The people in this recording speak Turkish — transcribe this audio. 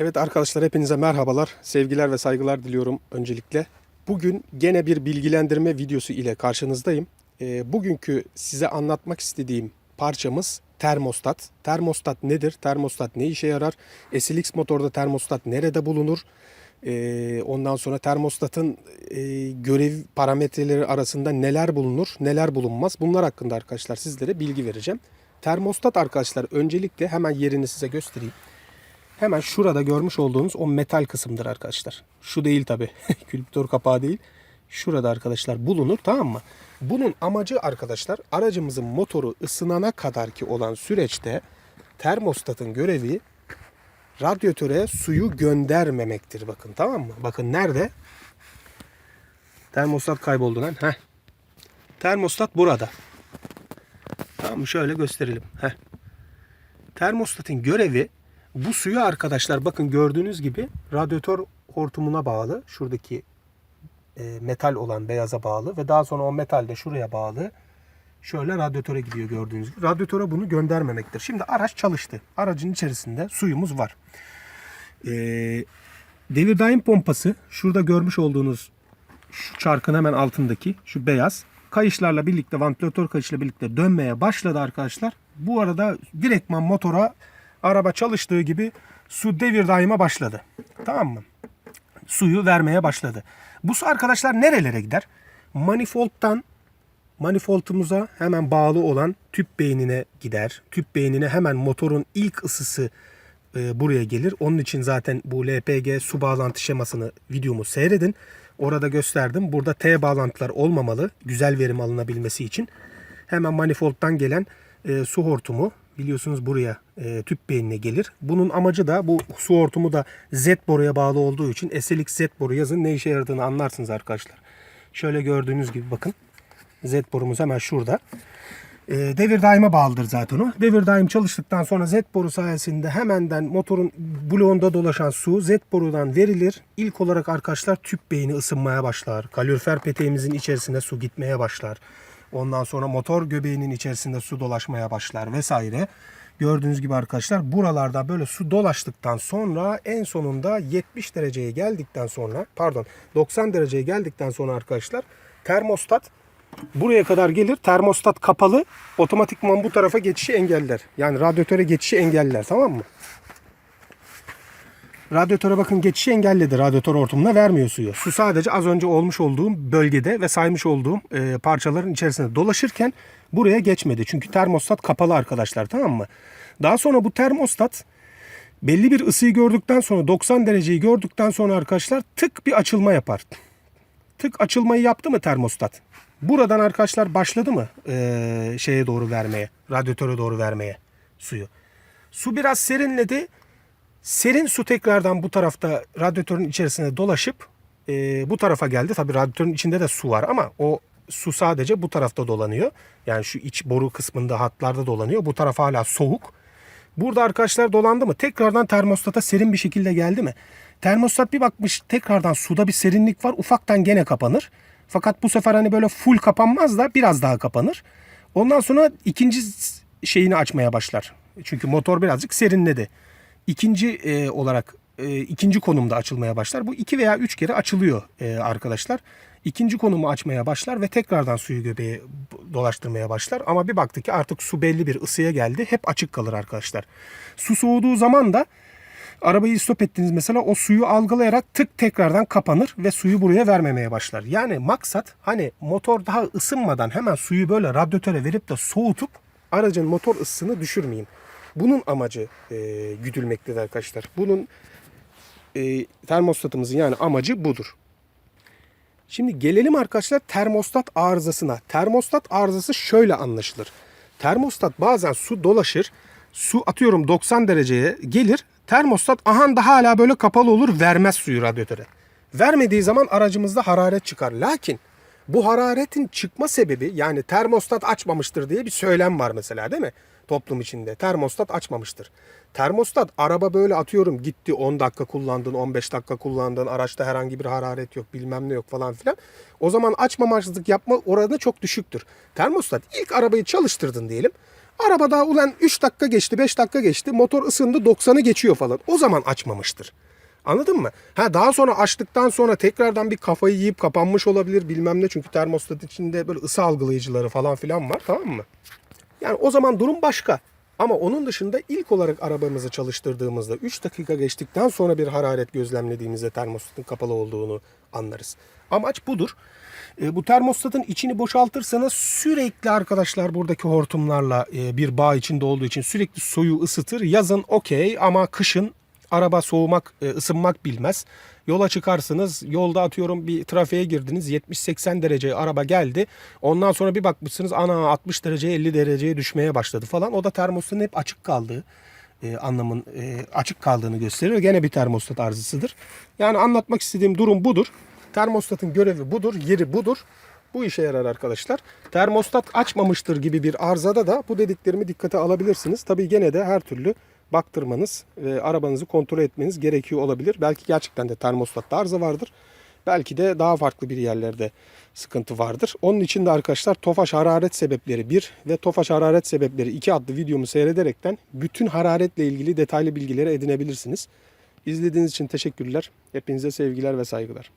Evet arkadaşlar hepinize merhabalar. Sevgiler ve saygılar diliyorum öncelikle. Bugün gene bir bilgilendirme videosu ile karşınızdayım. Ee, bugünkü size anlatmak istediğim parçamız termostat. Termostat nedir? Termostat ne işe yarar? SLX motorda termostat nerede bulunur? Ee, ondan sonra termostatın e, görev parametreleri arasında neler bulunur, neler bulunmaz? Bunlar hakkında arkadaşlar sizlere bilgi vereceğim. Termostat arkadaşlar öncelikle hemen yerini size göstereyim. Hemen şurada görmüş olduğunuz o metal kısımdır arkadaşlar. Şu değil tabi. Külptör kapağı değil. Şurada arkadaşlar bulunur tamam mı? Bunun amacı arkadaşlar aracımızın motoru ısınana kadar ki olan süreçte termostatın görevi radyatöre suyu göndermemektir bakın tamam mı? Bakın nerede? Termostat kayboldu lan. Heh. Termostat burada. Tamam mı? Şöyle gösterelim. Heh. Termostatın görevi bu suyu arkadaşlar bakın gördüğünüz gibi radyatör hortumuna bağlı. Şuradaki e, metal olan beyaza bağlı ve daha sonra o metal de şuraya bağlı. Şöyle radyatöre gidiyor gördüğünüz gibi. Radyatöre bunu göndermemektir. Şimdi araç çalıştı. Aracın içerisinde suyumuz var. E, devir daim pompası şurada görmüş olduğunuz şu çarkın hemen altındaki şu beyaz kayışlarla birlikte vantilatör kayışla birlikte dönmeye başladı arkadaşlar. Bu arada direktman motora araba çalıştığı gibi su devir daima başladı. Tamam mı? Suyu vermeye başladı. Bu su arkadaşlar nerelere gider? Manifold'dan manifoldumuza hemen bağlı olan tüp beynine gider. Tüp beynine hemen motorun ilk ısısı e, buraya gelir. Onun için zaten bu LPG su bağlantı şemasını videomu seyredin. Orada gösterdim. Burada T bağlantılar olmamalı. Güzel verim alınabilmesi için. Hemen manifold'dan gelen e, su hortumu biliyorsunuz buraya e, tüp beynine gelir. Bunun amacı da bu su hortumu da Z boruya bağlı olduğu için SLX Z boru yazın ne işe yaradığını anlarsınız arkadaşlar. Şöyle gördüğünüz gibi bakın. Z borumuz hemen şurada. E, devir daima bağlıdır zaten o. Devir daim çalıştıktan sonra Z boru sayesinde hemenden motorun bloğunda dolaşan su Z borudan verilir. İlk olarak arkadaşlar tüp beyni ısınmaya başlar. Kalorifer peteğimizin içerisine su gitmeye başlar. Ondan sonra motor göbeğinin içerisinde su dolaşmaya başlar vesaire. Gördüğünüz gibi arkadaşlar buralarda böyle su dolaştıktan sonra en sonunda 70 dereceye geldikten sonra pardon 90 dereceye geldikten sonra arkadaşlar termostat buraya kadar gelir. Termostat kapalı. Otomatikman bu tarafa geçişi engeller. Yani radyatöre geçişi engeller tamam mı? Radyatöre bakın geçişi engelledi. Radyatör hortumuna vermiyor suyu. Su sadece az önce olmuş olduğum bölgede ve saymış olduğum e, parçaların içerisinde dolaşırken buraya geçmedi. Çünkü termostat kapalı arkadaşlar tamam mı? Daha sonra bu termostat belli bir ısıyı gördükten sonra 90 dereceyi gördükten sonra arkadaşlar tık bir açılma yapar. Tık açılmayı yaptı mı termostat? Buradan arkadaşlar başladı mı e, şeye doğru vermeye, radyatöre doğru vermeye suyu. Su biraz serinledi. Serin su tekrardan bu tarafta radyatörün içerisine dolaşıp e, bu tarafa geldi. Tabii radyatörün içinde de su var ama o su sadece bu tarafta dolanıyor. Yani şu iç boru kısmında hatlarda dolanıyor. Bu taraf hala soğuk. Burada arkadaşlar dolandı mı? Tekrardan termostata serin bir şekilde geldi mi? Termostat bir bakmış tekrardan suda bir serinlik var. Ufaktan gene kapanır. Fakat bu sefer hani böyle full kapanmaz da biraz daha kapanır. Ondan sonra ikinci şeyini açmaya başlar. Çünkü motor birazcık serinledi ikinci e, olarak e, ikinci konumda açılmaya başlar. Bu iki veya üç kere açılıyor e, arkadaşlar. İkinci konumu açmaya başlar ve tekrardan suyu göbeğe dolaştırmaya başlar. Ama bir baktık ki artık su belli bir ısıya geldi. Hep açık kalır arkadaşlar. Su soğuduğu zaman da arabayı stop ettiniz mesela o suyu algılayarak tık tekrardan kapanır ve suyu buraya vermemeye başlar. Yani maksat hani motor daha ısınmadan hemen suyu böyle radyatöre verip de soğutup aracın motor ısısını düşürmeyeyim. Bunun amacı e, güdülmektedir arkadaşlar. Bunun e, termostatımızın yani amacı budur. Şimdi gelelim arkadaşlar termostat arızasına. Termostat arızası şöyle anlaşılır. Termostat bazen su dolaşır. Su atıyorum 90 dereceye gelir. Termostat ahan da hala böyle kapalı olur vermez suyu radyatöre. Vermediği zaman aracımızda hararet çıkar. Lakin bu hararetin çıkma sebebi yani termostat açmamıştır diye bir söylem var mesela değil mi? Toplum içinde termostat açmamıştır. Termostat araba böyle atıyorum gitti 10 dakika kullandın 15 dakika kullandın araçta herhangi bir hararet yok bilmem ne yok falan filan. O zaman açmamazlık yapma oranı çok düşüktür. Termostat ilk arabayı çalıştırdın diyelim. Araba daha ulan 3 dakika geçti 5 dakika geçti motor ısındı 90'ı geçiyor falan. O zaman açmamıştır. Anladın mı? Ha daha sonra açtıktan sonra tekrardan bir kafayı yiyip kapanmış olabilir bilmem ne. Çünkü termostat içinde böyle ısı algılayıcıları falan filan var tamam mı? Yani o zaman durum başka. Ama onun dışında ilk olarak arabamızı çalıştırdığımızda 3 dakika geçtikten sonra bir hararet gözlemlediğimizde termostatın kapalı olduğunu anlarız. Amaç budur. E, bu termostatın içini boşaltırsanız sürekli arkadaşlar buradaki hortumlarla e, bir bağ içinde olduğu için sürekli soyu ısıtır. Yazın okey ama kışın araba soğumak, e, ısınmak bilmez. Yola çıkarsınız. Yolda atıyorum bir trafiğe girdiniz. 70-80 derece araba geldi. Ondan sonra bir bakmışsınız ana 60 dereceye 50 dereceye düşmeye başladı falan. O da termostatın hep açık kaldığı e, anlamın e, açık kaldığını gösteriyor. Gene bir termostat arızasıdır. Yani anlatmak istediğim durum budur. Termostatın görevi budur, yeri budur. Bu işe yarar arkadaşlar. Termostat açmamıştır gibi bir arızada da bu dediklerimi dikkate alabilirsiniz. Tabii gene de her türlü baktırmanız ve arabanızı kontrol etmeniz gerekiyor olabilir. Belki gerçekten de termostatta arıza vardır. Belki de daha farklı bir yerlerde sıkıntı vardır. Onun için de arkadaşlar Tofaş hararet sebepleri 1 ve Tofaş hararet sebepleri 2 adlı videomu seyrederekten bütün hararetle ilgili detaylı bilgileri edinebilirsiniz. İzlediğiniz için teşekkürler. Hepinize sevgiler ve saygılar.